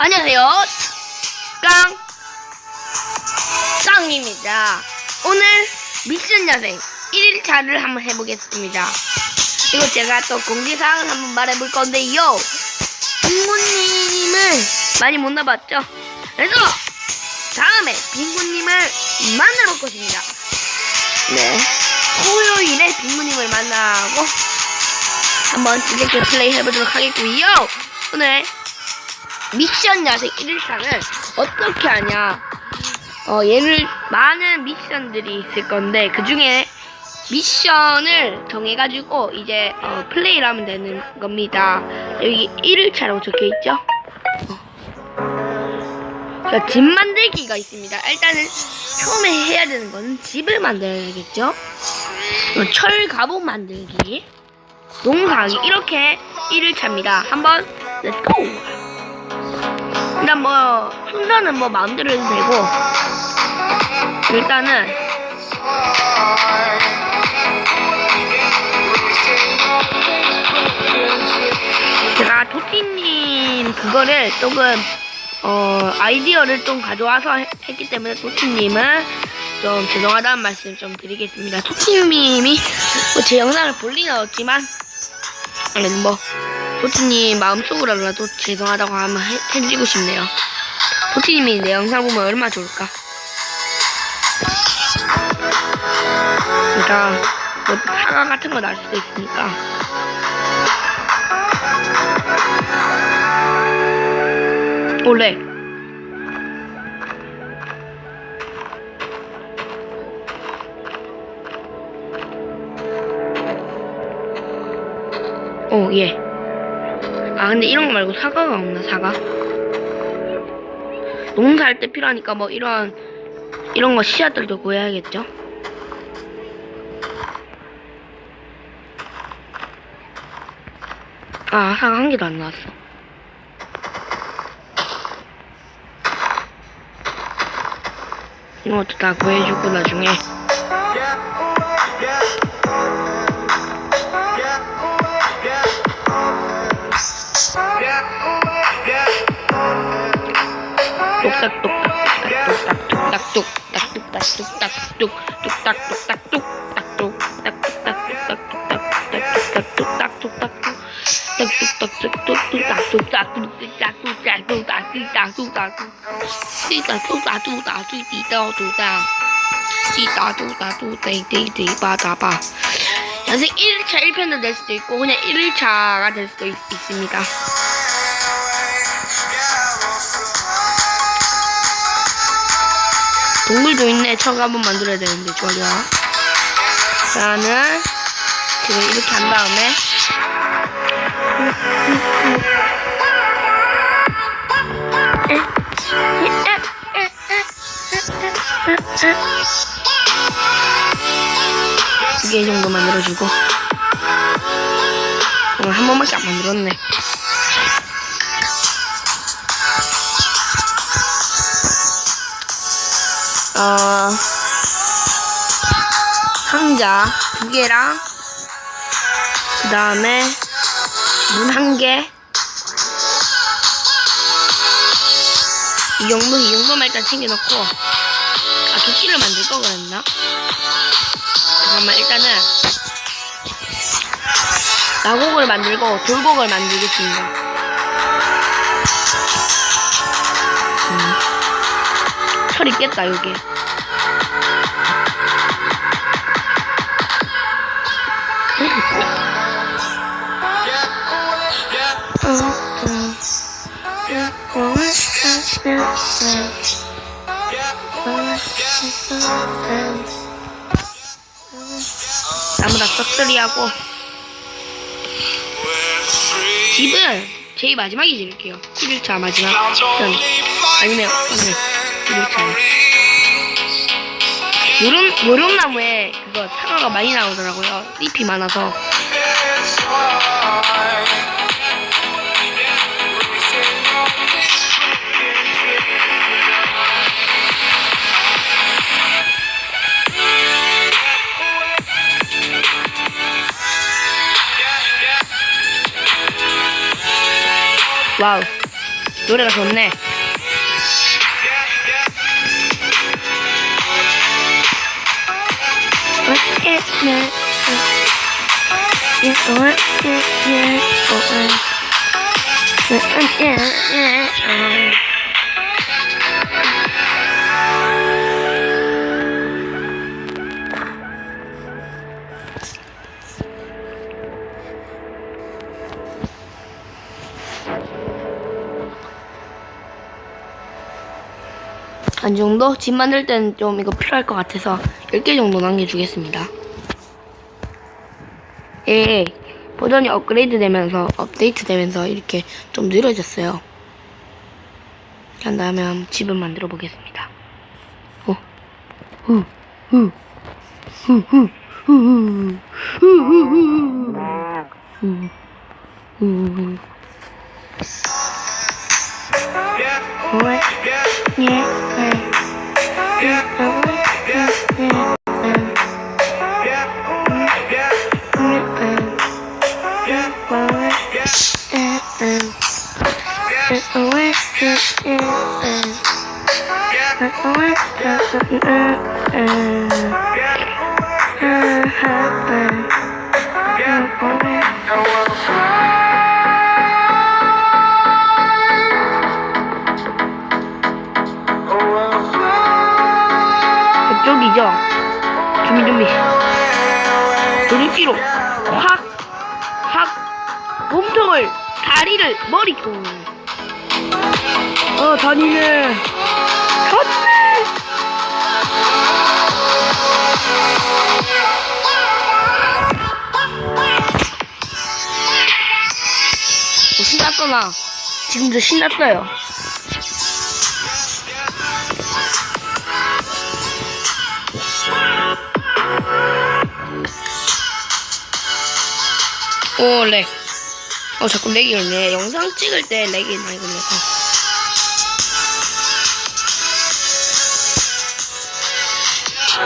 안녕하세요. 깡, 깡입니다. 오늘 미션 야생 1일차를 한번 해보겠습니다. 그리고 제가 또 공지사항을 한번 말해볼 건데요. 빙고님을 많이 못 나봤죠? 그래서 다음에 빙고님을 만나볼 것입니다. 네. 토요일에 빙고님을 만나고 한번 디렉트 플레이 해보도록 하겠고요. 오늘 미션 야생 1일차는 어떻게 하냐? 어, 얘를 많은 미션들이 있을 건데 그 중에 미션을 정해가지고 이제 어, 플레이를 하면 되는 겁니다. 여기 1일차라고 적혀 있죠? 어. 자, 집 만들기가 있습니다. 일단은 처음에 해야 되는 거는 집을 만들어야겠죠? 어, 철 갑옷 만들기, 농사하기 이렇게 1일차입니다. 한번 렛츠고! 일단 뭐 순서는 뭐 마음대로 해도 되고 일단은 제가 도티님 그거를 조금 어 아이디어를 좀 가져와서 해- 했기 때문에 도티님은 좀 죄송하다는 말씀 좀 드리겠습니다. 도티님이 뭐 제 영상을 볼 리는 없지만 뭐 도티님 마음속으로라도 죄송하다고 한번 해, 해드리고 싶네요. 도티님이 내 영상 보면 얼마나 좋을까. 그러니까 뭐 사과 같은 거 날 수도 있으니까. 올래. 어, 예. 아, 근데 이런 거 말고 사과가 없나, 사과? 농사할 때 필요하니까 뭐 이런, 이런 거 씨앗들도 구해야겠죠? 아, 사과 한 개도 안 나왔어. 이것도 다 구해주고 나중에. 연생 1일차 1편도 될 수도 있고 그냥 1일차가 될 수도 있, 있습니다. 동물도 있네. 저거 한번 만들어야 되는데, 좋아, 좋아. 나는 지금 이렇게 한 다음에. 두 개 정도 만들어주고. 오늘 한 번밖에 안 만들었네. 어, 상자 두 개랑 그 다음에 문 한 개. 이 정도 이 정도만 일단 챙겨놓고 아 도끼를 만들 거 그랬나? 잠깐만 일단은 나곡을 만들고 돌곡을 만들겠습니다. 음. 철 있겠다 여기. 나무다 썩소리하고. 집은 제일 마지막에 지을게요. 1일차 마지막 편. 아니면 오늘 1일차. 요런, 요런 나무에 그거 사과가 많이 나오더라고요. 잎이 많아서 와우. 노래가 좋네. 한 정도? 집 만들 때는 좀 이거 필요할 것 같아서 10개 정도 남겨주겠습니다. 예, 버전이 업그레이드 되면서, 업데이트 되면서 이렇게 좀 느려졌어요. 한 다음에 집을 만들어 보겠습니다. 어, 후, 후, 후, 후, 후, 후, 후, 후, 후, 후? 예, Yeah. 이죠? 준비 준비 도리지로 확! 확! 몸통을 다리를 머리고 어 다니네 다니네 어, 신났어 나 지금도 신났어요 오, 렉. 어, 자꾸 렉이 걸네. 영상 찍을 때 렉이 많이 걸려서.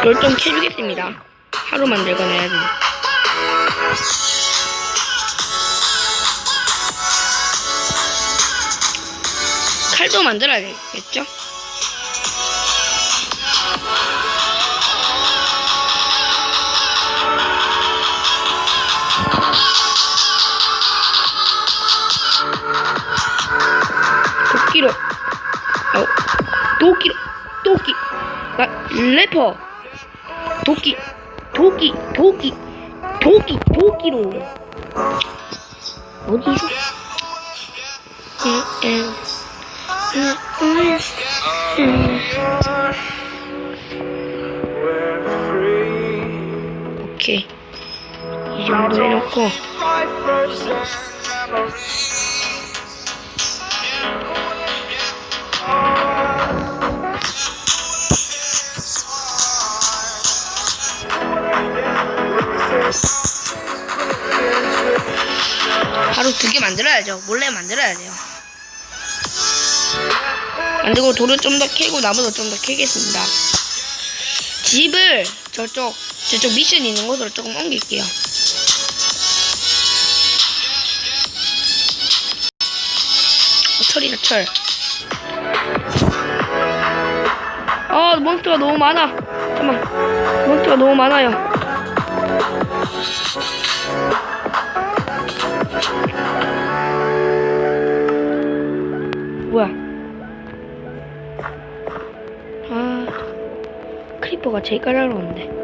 이걸 좀 캐주겠습니다. 하루 만들거나 해야지. 칼도 만들어야겠죠? 나 래퍼. 도끼 도끼 도끼 도끼 도끼로. 어디서? 오케이. 이 정도 해놓고 바로 두 개 만들어야죠. 몰래 만들어야 돼요. 만들고 돌을 좀 더 캐고 나무도 좀 더 캐겠습니다. 집을 저쪽 저쪽 미션 있는 곳으로 조금 옮길게요. 어, 철이다 철. 아 몬스터가 너무 많아. 잠깐만 몬스터가 너무 많아요. 뭐야? 아, 크리퍼가 제일 까다로운데.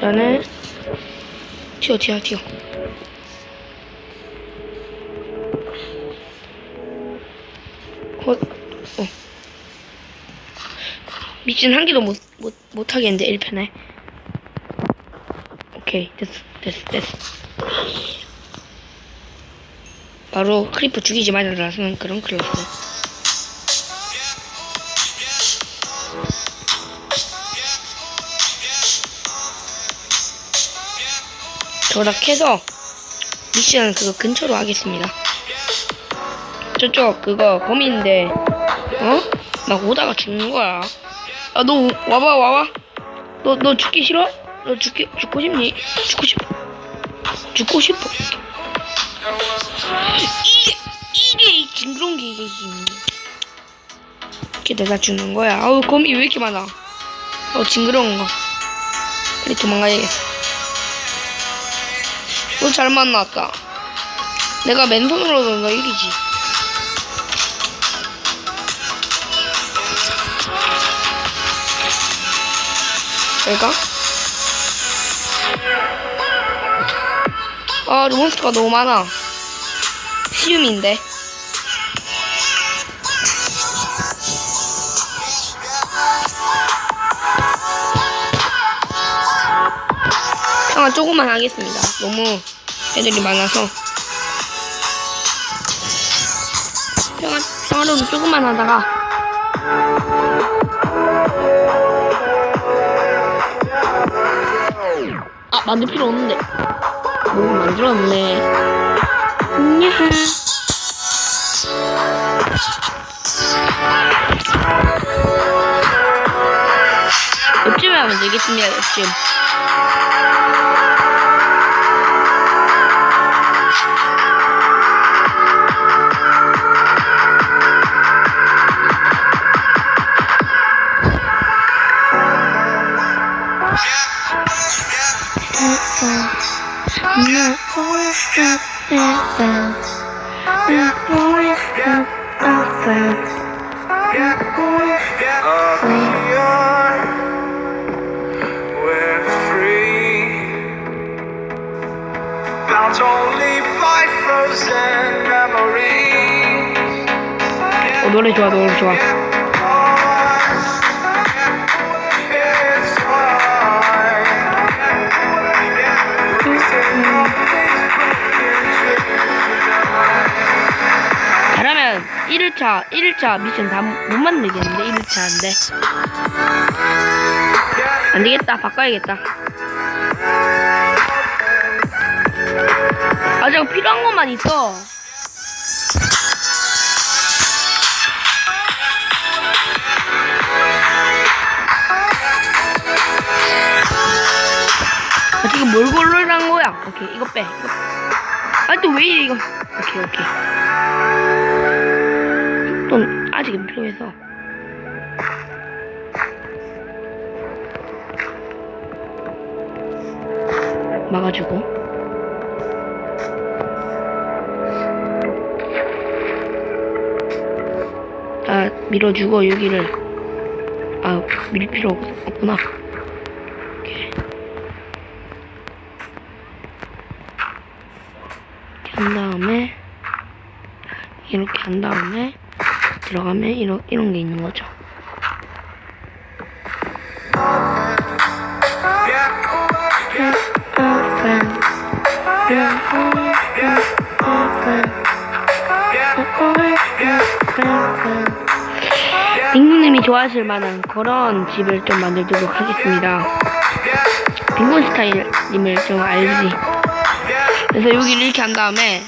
나는 튀어, 튀어, 튀어. 헛, 어. 미친 한 개도 못, 못, 못 하겠는데, 1편에. 오케이, 됐어, 됐어, 됐어. 바로 크리퍼 죽이지 말아라서는 그런 클라스. 조락해서 미션 그거 근처로 하겠습니다. 저쪽 그거 범인인데 어? 막 오다가 죽는 거야. 아 너 와봐 와봐. 너 너 죽기 싫어? 너 죽기 죽고 싶니? 죽고 싶. 죽고 싶어. 이게 이게 이 징그러운 게 이게 이렇게 내가 주는 거야. 아우 거미 왜 이렇게 많아? 어 징그러운 거. 빨리 도망가야겠어. 너 잘 만났다. 내가 맨손으로 거 이기지. 내가? 아, 몬스터가 너무 많아. 시움인데. 평화 조금만 하겠습니다. 너무 애들이 많아서. 평화, 평화로는 조금만 하다가. 아, 만들 필요 없는데. 뭐 만들었네. 안녕. 옆집에 하면 되겠습니다, 옆집. Yeah, always have events. Yeah, always have events. Not always have. We're free. Only by frozen memories. 1일차, 1일차 미션 다 못 만들겠는데, 1일차인데. 안 되겠다, 바꿔야겠다. 아직 필요한 것만 있어. 아, 지금 뭘 고르란 거야? 오케이, 이거 빼. 이거. 아, 또 왜 이래, 이거. 오케이, 오케이. 또 아직은 필요해서. 막아주고. 아, 밀어주고, 여기를. 아, 밀 필요 없, 없구나. 이렇게 한 다음에, 이렇게 한 다음에, 들어가면 이런, 이런 게 있는 거죠. 빙구님이 좋아하실 만한 그런 집을 좀 만들도록 하겠습니다. 빙고 스타일님을 좀 알지. 그래서 여기를 이렇게 한 다음에